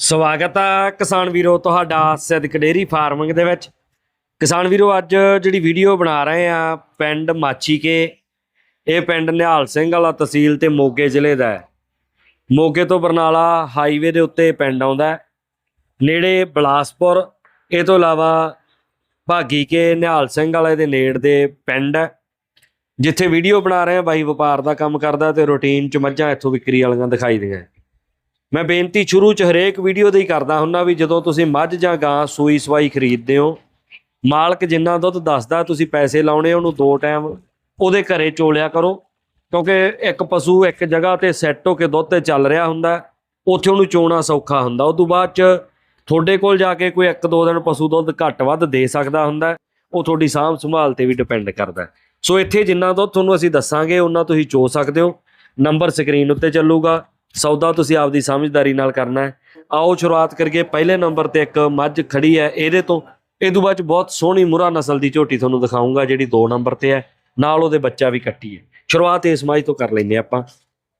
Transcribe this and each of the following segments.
ਸਵਾਗਤ ਆ ਕਿਸਾਨ ਵੀਰੋ ਤੁਹਾਡਾ ਸਿੱਧਕ ਡੇਰੀ ਫਾਰਮਿੰਗ ਦੇ ਵਿੱਚ। ਕਿਸਾਨ ਵੀਰੋ, ਅੱਜ ਜਿਹੜੀ ਵੀਡੀਓ ਬਣਾ ਰਹੇ ਆ ਪਿੰਡ ਮਾਚੀਕੇ, ਇਹ ਪਿੰਡ ਨਿਹਾਲ ਸਿੰਘ ਵਾਲਾ ਤਹਿਸੀਲ ਤੇ ਮੋਗੇ ਜ਼ਿਲ੍ਹੇ ਦਾ ਹੈ। ਮੋਗੇ ਤੋਂ ਬਰਨਾਲਾ ਹਾਈਵੇ ਦੇ ਉੱਤੇ ਪਿੰਡ ਆਉਂਦਾ ਨੇੜੇ ਬਲਾਸਪੁਰ, ਇਹ ਤੋਂ ਇਲਾਵਾ ਭਾਗੀ ਕੇ ਨਿਹਾਲ ਸਿੰਘ ਵਾਲੇ ਦੇ ਨੇੜ ਦੇ ਪਿੰਡ ਹੈ। ਜਿੱਥੇ ਵੀਡੀਓ ਬਣਾ ਰਹੇ ਆ, ਬਾਈ ਵਪਾਰ ਦਾ ਕੰਮ ਕਰਦਾ ਤੇ ਰੂਟੀਨ ਚ ਮੱਝਾਂ ਇੱਥੋਂ ਵਿਕਰੀ ਵਾਲੀਆਂ ਦਿਖਾਈ ਦੀਆਂ ਮੈਂ ਬੇਨਤੀ ਸ਼ੁਰੂ ਚ ਹਰੇਕ ਵੀਡੀਓ ਦੇ ਹੀ ਕਰਦਾ ਹੁੰਨਾ ਵੀ ਜਦੋਂ ਤੁਸੀਂ ਮੱਝ ਜਾਂ ਗਾਂ ਸੂਈ ਸਵਾਈ ਖਰੀਦਦੇ ਹੋ, ਮਾਲਕ ਜਿੰਨਾ ਦੁੱਧ ਦੱਸਦਾ ਤੁਸੀਂ ਪੈਸੇ ਲਾਉਣੇ ਉਹਨੂੰ ਦੋ ਟਾਈਮ ਉਹਦੇ ਘਰੇ ਚੋਲਿਆ ਕਰੋ, ਕਿਉਂਕਿ ਇੱਕ ਪਸ਼ੂ ਇੱਕ ਜਗ੍ਹਾ ਤੇ ਸੈੱਟ ਹੋ ਕੇ ਦੁੱਧ ਤੇ ਚੱਲ ਰਿਹਾ ਹੁੰਦਾ, ਉੱਥੇ ਉਹਨੂੰ ਚੋਣਾ ਸੌਖਾ ਹੁੰਦਾ। ਉਸ ਤੋਂ ਬਾਅਦ ਚ ਤੁਹਾਡੇ ਕੋਲ ਜਾ ਕੇ ਕੋਈ ਇੱਕ ਦੋ ਦਿਨ ਪਸ਼ੂ ਦੁੱਧ ਘੱਟ ਵੱਧ ਦੇ ਸਕਦਾ ਹੁੰਦਾ, ਉਹ ਤੁਹਾਡੀ ਸਾਂਭ ਸੰਭਾਲ ਤੇ ਵੀ ਡਿਪੈਂਡ ਕਰਦਾ। ਸੋ ਇੱਥੇ ਜਿੰਨਾ ਦੁੱਧ ਤੁਹਾਨੂੰ ਅਸੀਂ ਦੱਸਾਂਗੇ ਉਹਨਾਂ ਤੁਸੀਂ ਚੋ ਸਕਦੇ ਹੋ। ਨੰਬਰ ਸਕਰੀਨ ਉੱਤੇ ਚੱਲੂਗਾ। ਸੌਦਾ ਤੁਸੀਂ ਆਪਦੀ ਸਮਝਦਾਰੀ ਨਾਲ ਕਰਨਾ ਹੈ। ਆਓ ਸ਼ੁਰੂਆਤ ਕਰੀਏ। ਪਹਿਲੇ ਨੰਬਰ ਤੇ ਇੱਕ ਮੱਝ ਖੜੀ ਹੈ। ਇਹਦੇ ਤੋਂ, ਇਹ ਤੋਂ ਬਾਅਦ 'ਚ ਬਹੁਤ ਸੋਹਣੀ ਮੁਰਾ ਨਸਲ ਦੀ ਝੋਟੀ ਤੁਹਾਨੂੰ ਦਿਖਾਉਂਗਾ, ਜਿਹੜੀ 2 ਨੰਬਰ ਤੇ ਹੈ। ਨਾਲ ਉਹਦੇ ਬੱਚਾ ਵੀ ਕੱਟੀ ਹੈ। ਸ਼ੁਰੂਆਤ ਇਸ ਮੱਝ ਤੋਂ ਕਰ ਲੈਂਦੇ ਹਾਂ ਆਪਾਂ।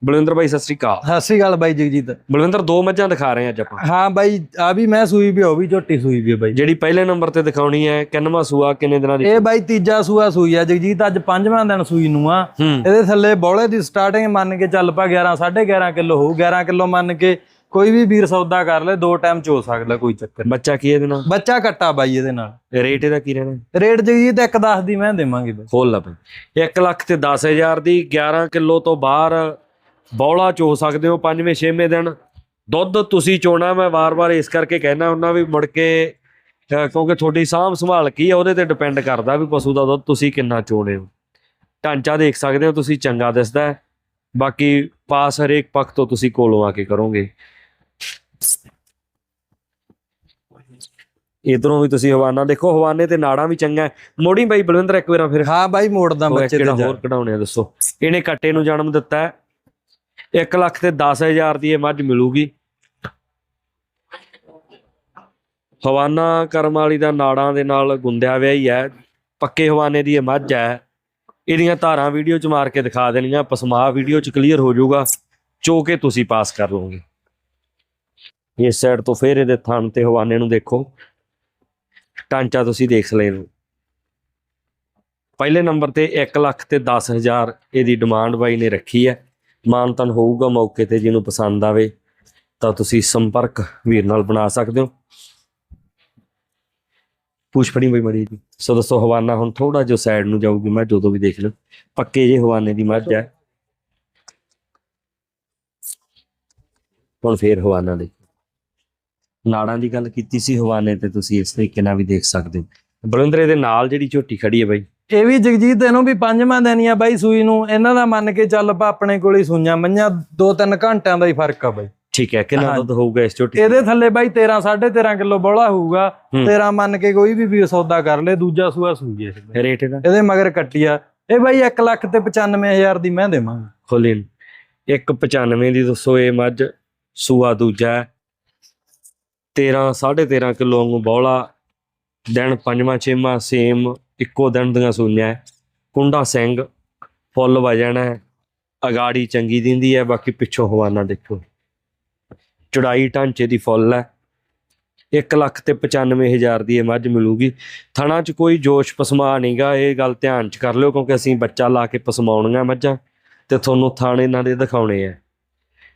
ਬਲਵਿੰਦਰ ਬਾਈ ਸਤਿ ਸ੍ਰੀ ਅਕਾਲ। ਸਤਿ ਸ਼੍ਰੀ ਅਕਾਲ ਬਾਈ ਜਗਜੀਤ। ਬਲਵਿੰਦਰ ਦੋ ਮੱਝਾਂ ਦਿਖਾ ਰਹੇ ਹਾਂ ਅੱਜ ਆਪਾਂ। ਹਾਂ ਬਾਈ ਆ ਵੀ ਮੈਂ ਸੂਈ ਵੀ ਉਹ ਵੀ ਝੋਟੀ ਸੂਈ ਵੀ ਬਾਈ। ਜਿਹੜੀ ਪਹਿਲੇ ਨੰਬਰ ਤੇ ਦਿਖਾਉਣੀ ਹੈ ਕਿੰਨਵਾਂ ਸੂਆ ਕਿੰਨੇ ਦਿਨਾਂ ਦੀ ਇਹ ਬਾਈ ਤੀਜਾ ਸੂਆ ਸੂਈ ਆ ਜਗਜੀਤ ਅੱਜ ਪੰਜਵਾਂ ਦਿਨ ਸੂਈ ਨੂੰ ਆ। ਹੂੰ। ਇਹਦੇ ਥੱਲੇ ਬੌਲੇ ਦੀ ਸਟਾਰਟਿੰਗ ਮੰਨ ਕੇ ਚੱਲ ਪਾ 11 11.5 ਕਿਲੋ ਹੋਊ। 11 ਕਿਲੋ ਮੰਨ ਕੇ ਕੋਈ ਵੀ ਵੀਰ ਸੌਦਾ ਕਰ ਲੈ ਦੋ ਟਾਈਮ ਚੋ ਸਕਦਾ ਕੋਈ ਚੱਕਰ। ਬੱਚਾ ਕੀ ਇਹਦੇ ਨਾਲ? ਬੱਚਾ ਕੱਟਾ ਬਾਈ ਇਹਦੇ ਨਾਲ। ਰੇਟ ਇਹਦਾ ਕੀ ਰਹਿਣਾ? ਰੇਟ ਜਗਜੀਤ ਇੱਕ 10 ਦੀ ਮੈਂ ਦੇਵਾਂਗੇ ਬਾਈ। ਖੋਲ ਲਾ ਬਈ। 1 ਲੱਖ ਤੇ 10000 ਦੀ 11 ਕਿਲੋ ਤੋਂ ਬਾਹਰ ਬੌਲਾ ਚੋ ਸਕਦੇ ਹੋ ਪੰਜਵੇਂ ਛੇਵੇਂ ਦਿਨ। ਦੁੱਧ ਤੁਸੀਂ ਚੋਣਾ ਮੈਂ ਵਾਰ-ਵਾਰ ਇਸ ਕਰਕੇ ਕਹਿਣਾ ਉਹਨਾਂ ਵੀ ਮੁੜ ਕੇ ਕਿਉਂਕਿ ਤੁਹਾਡੀ ਸਾਂਭ ਸੰਭਾਲ ਕੀ ਹੈ ਉਹਦੇ ਤੇ ਡਿਪੈਂਡ ਕਰਦਾ ਵੀ ਪਸ਼ੂ ਦਾ ਦੁੱਧ ਤੁਸੀਂ ਕਿੰਨਾ ਚੋਣੇ ਹੋ। ਢਾਂਚਾ ਦੇਖ ਸਕਦੇ ਹੋ ਤੁਸੀਂ ਚੰਗਾ ਦਿਸਦਾ ਹੈ। ਬਾਕੀ ਪਾਸ ਹਰੇਕ ਪੱਖ ਤੋਂ ਤੁਸੀਂ ਕੋਲੋਂ ਆ ਕੇ ਕਰੋਗੇ। ਇਧਰੋਂ ਵੀ ਤੁਸੀਂ ਹਵਾਨਾ ਦੇਖੋ ਹਵਾਨੇ ਤੇ ਨਾੜਾਂ ਵੀ ਚੰਗਾ ਮੋੜੀ ਬਾਈ ਬਲਵਿੰਦਰ ਇੱਕ ਵਾਰ ਫਿਰ ਹਾਂ ਬਾਈ ਮੋੜਦਾ ਬੱਚੇ ਤੇ ਹੋਰ ਕਢਾਉਣੇ ਦੱਸੋ। ਇਹਨੇ ਕੱਟੇ ਨੂੰ ਜਨਮ ਦਿੱਤਾ ਹੈ। 1 ਲੱਖ ਤੇ 10000 ਦੀ ਇਹ ਮੱਝ ਮਿਲੂਗੀ। ਹਵਾਨਾ ਕਰਮ ਵਾਲੀ ਦਾ ਨਾੜਾਂ ਦੇ ਨਾਲ ਗੁੰਦਿਆ ਹੋਇਆ ਹੀ ਹੈ। ਪੱਕੇ ਹਵਾਨੇ ਦੀ ਇਹ ਮੱਝ ਹੈ। ਇਹਦੀਆਂ ਧਾਰਾਂ ਵੀਡੀਓ ਚ ਮਾਰ ਕੇ ਦਿਖਾ ਦੇਣੀਆਂ। ਪਸਮਾ ਵੀਡੀਓ ਚ ਕਲੀਅਰ ਹੋ ਜਾਊਗਾ। ਚੋ ਕੇ ਤੁਸੀਂ ਪਾਸ ਕਰ ਲਓਗੇ। ਇਸ ਸਾਈਡ ਤੋਂ ਫੇਰ ਇਹਦੇ ਥਣ ਤੇ ਹਵਾਨੇ ਨੂੰ ਦੇਖੋ। ਟਾਂਚਾ ਤੁਸੀਂ ਦੇਖ ਲੈਣ ਪਹਿਲੇ ਨੰਬਰ ਤੇ 1 ਲੱਖ ਤੇ 10000 ਇਹਦੀ ਡਿਮਾਂਡ ਬਾਈ ਨੇ ਰੱਖੀ ਹੈ। ਮਾਨਤਨ ਹੋਊਗਾ ਮੌਕੇ ਤੇ ਜਿਹਨੂੰ ਪਸੰਦ ਆਵੇ ਤਾਂ ਤੁਸੀਂ ਸੰਪਰਕ ਵੀਰ ਨਾਲ ਬਣਾ ਸਕਦੇ ਹੋ। ਪੁੱਛ ਫੜੀ ਬਈ ਜੀ ਸੋ ਦੋਸਤੋ ਹਵਾਨਾ ਹੁਣ ਥੋੜਾ ਜਿਹਾ ਸਾਈਡ ਨੂੰ ਜਾਊਗੀ ਮੈਂ ਜਦੋਂ ਵੀ ਦੇਖ ਲਓ ਪੱਕੇ ਜੇ ਹਵਾਨੇ ਦੀ ਮੱਝ ਹੈ। ਹੁਣ ਫੇਰ ਹਵਾਨਾ ਦੇ। ਨਾੜਾਂ ਦੀ ਗੱਲ ਕੀਤੀ ਸੀ ਹਵਾਨੇ ਤੇ ਤੁਸੀਂ ਇਸ ਤਰੀਕੇ ਨਾਲ ਵੀ ਦੇਖ ਸਕਦੇ ਹੋ। ਬਲਵਿੰਦਰ ਇਹਦੇ ਨਾਲ ਜਿਹੜੀ ਝੋਟੀ ਖੜੀ ਹੈ ਬਾਈ ਇਹ ਵੀ ਜਗਜੀਤ ਇਹਨੂੰ ਵੀ ਪੰਜਵਾਂ ਦਿਨ ਹੀ ਆ ਬਾਈ ਸੂਈ ਨੂੰ। ਇਹਨਾਂ ਦਾ ਮੰਨ ਕੇ ਚੱਲ ਪਾ ਆਪਣੇ ਕੋਲ ਹੀ ਸੂਈਆਂ। ਮਈਆਂ 2-3 ਘੰਟਿਆਂ ਦਾ ਹੀ ਫ਼ਰਕ ਆ ਬਾਈ। ਠੀਕ ਹੈ ਕਿੰਨਾ। ਦੁੱਧ ਹੋਊਗਾ ਇਸ ਝੋਟੀ ਇਹਦੇ ਥੱਲੇ ਬਾਈ 13 13.5 ਕਿਲੋ ਬੋਲਾ ਹੋਊਗਾ। ਹੂੰ। 13 ਮੰਨ ਕੇ ਕੋਈ ਵੀ ਵੀਰ ਸੌਦਾ ਕਰ ਲੇ ਦੂਜਾ ਸੂਆ ਸੂਈ ਇਹ। ਰੇਟ ਇਹਦਾ? ਇਹਦੇ ਮਗਰ ਕੱਟੀ ਆ। ਇਹ ਬਾਈ 1 ਲੱਖ ਤੇ 95000 ਦੀ ਮੈਂ ਦੇਵਾਂਗਾ। ਖੋਲੇ 195 ਦੀ ਦੱਸੋ ਇਹ ਮੱਝ ਸੂਆ ਦੂਜਾ ਹੈ। 13 13.5 ਕਿਲੋ ਵਾਂਗੂ ਬੌਲਾ ਦਿਨ ਪੰਜਵਾਂ ਛੇਵਾਂ ਸੇਮ। ਇੱਕੋ ਦਿਨ ਦੀਆਂ ਸੂਈਆਂ। ਕੁੰਡਾ ਸਿੰਘ ਫੁੱਲ ਵਜਣ ਅਗਾੜੀ ਚੰਗੀ ਦਿੰਦੀ ਹੈ ਬਾਕੀ ਪਿੱਛੋਂ ਹਵਾਨਾ ਦੇਖੋ। ਚੜਾਈ ਢਾਂਚੇ ਦੀ ਫੁੱਲ ਹੈ। 1 ਲੱਖ ਤੇ 95000 ਦੀ ਇਹ ਮੱਝ ਮਿਲੂਗੀ। ਥਣਾ 'ਚ ਕੋਈ ਜੋਸ਼ ਪਸਮਾ ਨਹੀਂਗਾ ਇਹ ਗੱਲ ਧਿਆਨ 'ਚ ਕਰ ਲਿਓ ਕਿਉਂਕਿ ਅਸੀਂ ਬੱਚਾ ਲਾ ਕੇ ਪਸਮਾਉਣੀਆਂ ਮੱਝਾਂ ਤੇ ਤੁਹਾਨੂੰ ਥਣ ਇਹਨਾਂ ਦੇ ਦਿਖਾਉਣੇ ਆ।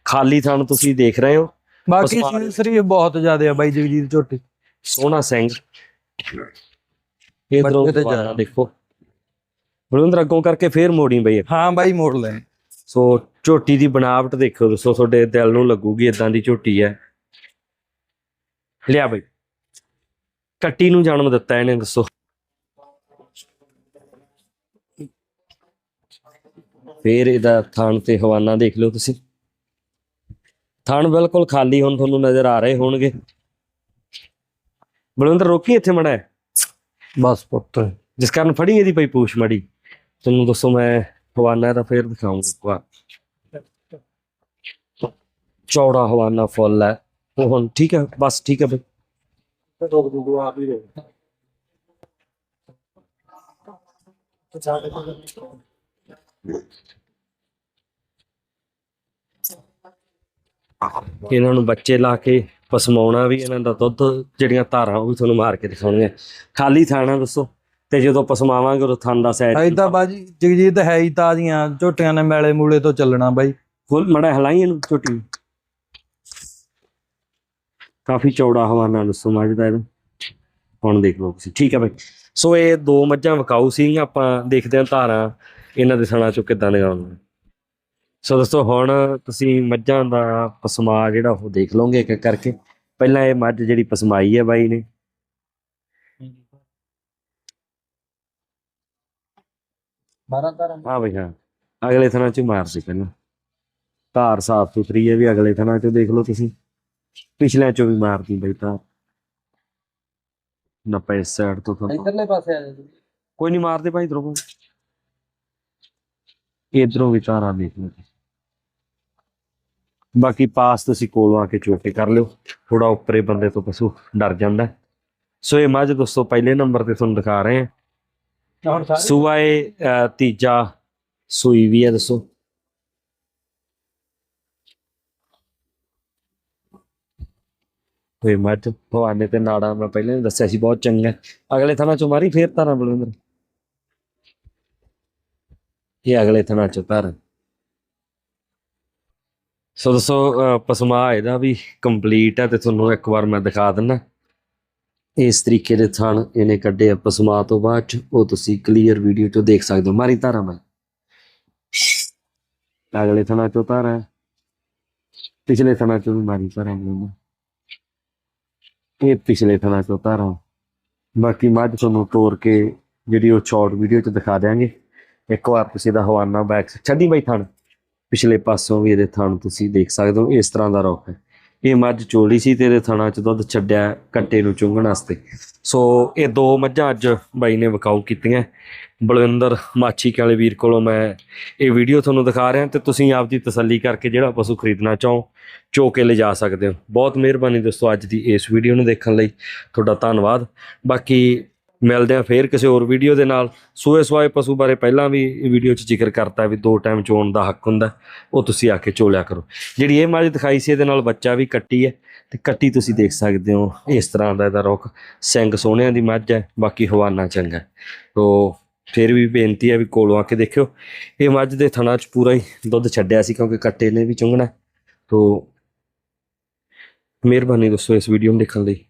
ਖਾਲੀ ਥਣ ਤੁਸੀਂ ਦੇਖ ਰਹੇ ਹੋ। ਬਾਕੀ ਸਰੀਰ ਬਹੁਤ ਜ਼ਿਆਦਾ ਆ ਬਾਈ ਜਗਜੀਤ ਝੋਟੀ ਸੋਹਣਾ ਸਿੰਘ। ਤੇ ਜਾ। ਦੇਖੋ। ਬਲਵਿੰਦਰ ਅੱਗੋਂ ਕਰਕੇ ਫੇਰ ਮੋੜੀ ਬਈ ਹਾਂ। ਬਾਈ ਮੋੜ ਲੈ। ਸੋ ਝੋਟੀ ਦੀ ਬਣਾਵਟ ਦੇਖੋ ਦੱਸੋ ਤੁਹਾਡੇ ਦਿਲ ਨੂੰ ਲੱਗੂਗੀ ਇਦਾਂ ਦੀ ਝੋਟੀ ਹੈ। ਲਿਆ ਬਈ। ਕੱਟੀ ਨੂੰ ਜਨਮ ਦਿੱਤਾ ਇਹਨੇ ਦੱਸੋ। ਫੇਰ ਇਹਦਾ ਥਣ ਤੇ ਹਵਾਨਾ ਦੇਖ ਲਓ ਤੁਸੀਂ। ਥਣ ਬਿਲਕੁਲ ਖਾਲੀ ਹੁਣ ਤੁਹਾਨੂੰ ਨਜ਼ਰ ਆ ਰਹੇ ਹੋਣਗੇ। ਬਲਵਿੰਦਰ ਰੋਕੀ ਇੱਥੇ ਮੜਾ। ਬਸ ਪੁੱਤ, ਜਿਸ ਕਾਰਨ ਫੜੀ ਇਹਦੀ ਪਈ ਪੂਛ ਮੜੀ। ਤੁਹਾਨੂੰ ਦੱਸੋ ਮੈਂ ਹਵਾਨਾ ਦਾ ਫੇਰ ਦਿਖਾਉਂਗਾ ਚੌੜਾ ਹਵਾਨਾ ਫੁੱਲ ਹੈ। ਉਹ ਹੁਣ ਠੀਕ ਹੈ, ਬਸ ਠੀਕ ਹੈ ਬਈ। ਇਹਨਾਂ ਨੂੰ ਬੱਚੇ ਲਾ ਕੇ ਪਸਮਾਉਣਾ ਵੀ ਇਹਨਾਂ ਦਾ ਦੁੱਧ ਜਿਹੜੀਆਂ ਧਾਰਾਂ ਉਹ ਵੀ ਤੁਹਾਨੂੰ ਮਾਰ ਕੇ ਦਿਖਾਉਣੀਆਂ। ਖਾਲੀ ਥਾਣਾ ਦੱਸੋ ਤੇ ਜਦੋਂ ਪਸਮਾਵਾਂਗੇ ਉਦੋਂ ਥਣ ਦਾ ਸਾਈਜ਼ ਐਦਾਂ ਬਾਜੀ ਜਗਜੀਤ ਹੈ ਹੀ ਤਾਜ਼ੀਆਂ ਝੋਟੀਆਂ ਨੇ ਮੈਲੇ ਮੂਲੇ ਤੋਂ ਚੱਲਣਾ ਬਾਈ। ਫੁੱਲ ਮੜਾ ਹਲਾਈ ਇਹਨੂੰ ਨੂੰ। ਕਾਫੀ ਚੌੜਾ ਹਵਾਨਾ ਦੱਸੋ ਮੱਝ ਦਾ ਇਹਦਾ ਹੁਣ ਦੇਖ ਲਓ ਤੁਸੀਂ ਠੀਕ ਹੈ ਬਾਈ। ਸੋ ਇਹ ਦੋ ਮੱਝਾਂ ਵਿਕਾਊ ਸੀ ਆਪਾਂ ਦੇਖਦੇ ਹਾਂ ਧਾਰਾਂ ਇਹਨਾਂ ਦੇ ਸਣਾ ਚੋਂ ਕਿੱਦਾਂ ਨਿਕਲਣਗੀਆਂ ਸੋ ਦੋਸਤੋ ਹੁਣ ਤੁਸੀਂ ਮੱਝਾਂ ਦਾ ਪਸਮਾ ਜਿਹੜਾ ਉਹ ਦੇਖ ਲਓਗੇ ਇੱਕ ਇੱਕ ਕਰਕੇ। ਪਹਿਲਾਂ ਇਹ ਮੱਝ ਜਿਹੜੀ ਪਸਮਾਈ ਹੈ ਬਾਈ ਨੇ। ਹਾਂ ਬਈ ਹਾਂ। ਅਗਲੇ ਥਣਾ ਚ ਮਾਰ ਸੀ ਪਹਿਲਾਂ। ਧਾਰ ਸਾਫ਼ ਸੁਥਰੀ ਹੈ ਵੀ ਅਗਲੇ ਥਣਾ ਚ ਦੇਖ ਲਓ ਤੁਸੀਂ। ਪਿਛਲੇ ਚੋਂ ਵੀ ਮਾਰਦੀ ਬਈ ਧਾਰ। ਨਾ ਪੈ ਸਾਈਡ ਤੋਂ ਤੁਹਾਨੂੰ ਇਧਰਲੇ ਪਾਸੇ ਆ ਜਾ ਤੂੰ। ਕੋਈ ਨਹੀਂ ਮਾਰਦੇ ਭਾਈ ਇਧਰੋਂ। ਇਧਰੋਂ ਵੀ ਧਾਰਾਂ ਦੇਖ ਲਓ। ਤੁਸੀਂ। ਬਾਕੀ ਪਾਸ ਤੁਸੀਂ ਕੋਲੋਂ ਆ ਕੇ ਚੋਕੇ ਕਰ ਲਿਓ। ਥੋੜਾ ਉੱਪਰੇ ਬੰਦੇ ਤੋਂ ਪਸ਼ੂ ਡਰ ਜਾਂਦਾ। ਸੋ ਇਹ ਮੱਝ ਦੋਸਤੋ ਪਹਿਲੇ ਨੰਬਰ ਤੇ ਤੁਹਾਨੂੰ ਦਿਖਾ ਰਹੇ ਹਾਂ। ਹੁਣ ਸਾਰੇ? ਸੂਆ ਇਹ ਅਹ, ਤੀਜਾ ਸੂਈ ਵੀ ਹੈ ਦੱਸੋ। ਤੇ ਮੱਝ ਭਵਾਨੇ ਤੇ ਨਾੜਾ ਮੈਂ ਪਹਿਲਾਂ ਹੀ ਦੱਸਿਆ ਸੀ ਬਹੁਤ ਚੰਗਾ। ਅਗਲੇ ਥਾਣਾ ਚੋਂ ਮਾਰੀ ਫੇਰ ਧਾਰਾਂ ਬਲਵਿੰਦਰ। ਇਹ ਅਗਲੇ ਥਾਣਾ ਚੋਂ ਧਾਰਾਂ। ਸੋ ਦੱਸੋ ਪਸਮਾ ਇਹਦਾ ਵੀ ਕੰਪਲੀਟ ਹੈ ਤੇ ਤੁਹਾਨੂੰ ਇੱਕ ਵਾਰ ਮੈਂ ਦਿਖਾ ਦਿੰਦਾ। ਇਸ ਤਰੀਕੇ ਦੇ ਥਣ ਇਹਨੇ ਕੱਢੇ ਆ ਪਸਮਾ ਤੋਂ ਬਾਅਦ ਚ। ਉਹ ਤੁਸੀਂ ਕਲੀਅਰ ਵੀਡੀਓ ਤੋਂ ਦੇਖ ਸਕਦੇ ਹੋ। ਮਾਰੀ ਧਾਰਾ ਮੈਂ। ਅਗਲੇ ਥਣਾ ਚੋਂ ਧਾਰਾ। ਪਿਛਲੇ ਥਣਾ ਚੋਂ ਵੀ ਮਾਰੀ ਧਾਰਾਂ ਬਣਾਉਂਦਾ ਇਹ ਪਿਛਲੇ ਥਣਾ ਚੋਂ ਧਾਰਾ। ਬਾਕੀ ਮੱਝ ਤੁਹਾਨੂੰ ਤੋੜ ਕੇ ਜਿਹੜੀ ਉਹ ਸ਼ਾਰਟ ਵੀਡੀਓ ਚ ਦਿਖਾ ਦਿਆਂਗੇ। ਇੱਕ ਵਾਰ ਤੁਸੀਂ ਦਾ ਹਵਾਨਾ ਬੈਕ ਛੱਡੀ ਬਈ ਥਣ। ਪਿਛਲੇ ਪਾਸੋਂ ਵੀ ਇਹਦੇ ਥਣ ਤੁਸੀਂ ਦੇਖ ਸਕਦੇ ਹੋ, ਇਸ ਤਰ੍ਹਾਂ ਦਾ ਰੁੱਖ ਹੈ। ਇਹ ਮੱਝ ਚੋਲੀ ਸੀ ਤੇ ਇਹਦੇ ਥਣਾ ਚ ਦੁੱਧ ਛੱਡਿਆ ਕੱਟੇ ਨੂੰ ਚੁੰਗਣ ਵਾਸਤੇ। ਸੋ ਇਹ ਦੋ ਮੱਝਾਂ ਅੱਜ ਬਾਈ ਨੇ ਵਿਕਾਊ ਕੀਤੀਆਂ। ਬਲਵਿੰਦਰ ਮਾਛੀ ਕੇ ਵਾਲੇ ਵੀਰ ਕੋਲੋਂ ਮੈਂ ਇਹ ਵੀਡੀਓ ਤੁਹਾਨੂੰ ਦਿਖਾ ਰਿਹਾ ਤੇ ਤੁਸੀਂ ਆਪ ਦੀ ਤਸੱਲੀ ਕਰਕੇ ਜਿਹੜਾ ਪਸ਼ੂ ਖਰੀਦਣਾ ਚਾਹੋ ਚੋ ਕੇ ਲਿਜਾ ਸਕਦੇ ਹੋ। ਬਹੁਤ ਮਿਹਰਬਾਨੀ ਦੋਸਤੋ ਅੱਜ ਦੀ ਇਸ ਵੀਡੀਓ ਨੂੰ ਦੇਖਣ ਲਈ। ਤੁਹਾਡਾ ਧੰਨਵਾਦ। ਬਾਕੀ ਮਿਲਦੇ ਆ ਫੇਰ ਕਿਸੇ ਹੋਰ ਵੀਡੀਓ ਦੇ ਨਾਲ। ਸੂਏ ਸਵਾਏ ਪਸ਼ੂ ਬਾਰੇ ਪਹਿਲਾਂ ਵੀ ਇਹ ਵੀਡੀਓ 'ਚ ਜ਼ਿਕਰ ਕਰਤਾ ਵੀ ਦੋ ਟਾਈਮ ਚੋਣ ਦਾ ਹੱਕ ਹੁੰਦਾ ਉਹ ਤੁਸੀਂ ਆ ਕੇ ਚੋਲਿਆ ਕਰੋ। ਜਿਹੜੀ ਇਹ ਮੱਝ ਦਿਖਾਈ ਸੀ, ਇਹਦੇ ਨਾਲ ਬੱਚਾ ਵੀ ਕੱਟੀ ਹੈ ਤੇ ਕੱਟੀ ਤੁਸੀਂ ਦੇਖ ਸਕਦੇ ਹੋ, ਇਸ ਤਰ੍ਹਾਂ ਦਾ ਇਹਦਾ ਰੁੱਖ। ਸਿੰਘ ਸੋਹਣਿਆਂ ਦੀ ਮੱਝ ਹੈ, ਬਾਕੀ ਹਵਾਨਾ ਚੰਗਾ ਹੈ। ਤੋ ਫਿਰ ਵੀ ਬੇਨਤੀ ਹੈ ਵੀ ਕੋਲੋਂ ਆ ਕੇ ਦੇਖਿਓ। ਇਹ ਮੱਝ ਦੇ ਥਣਾ 'ਚ ਪੂਰਾ ਹੀ ਦੁੱਧ ਛੱਡਿਆ ਸੀ ਕਿਉਂਕਿ ਕੱਟੇ ਨੇ ਵੀ ਚੁੰਗਣਾ ਤੋ ਮਿਹਰਬਾਨੀ ਦੋਸਤੋ ਇਸ ਵੀਡੀਓ ਨੂੰ ਦੇਖਣ ਲਈ।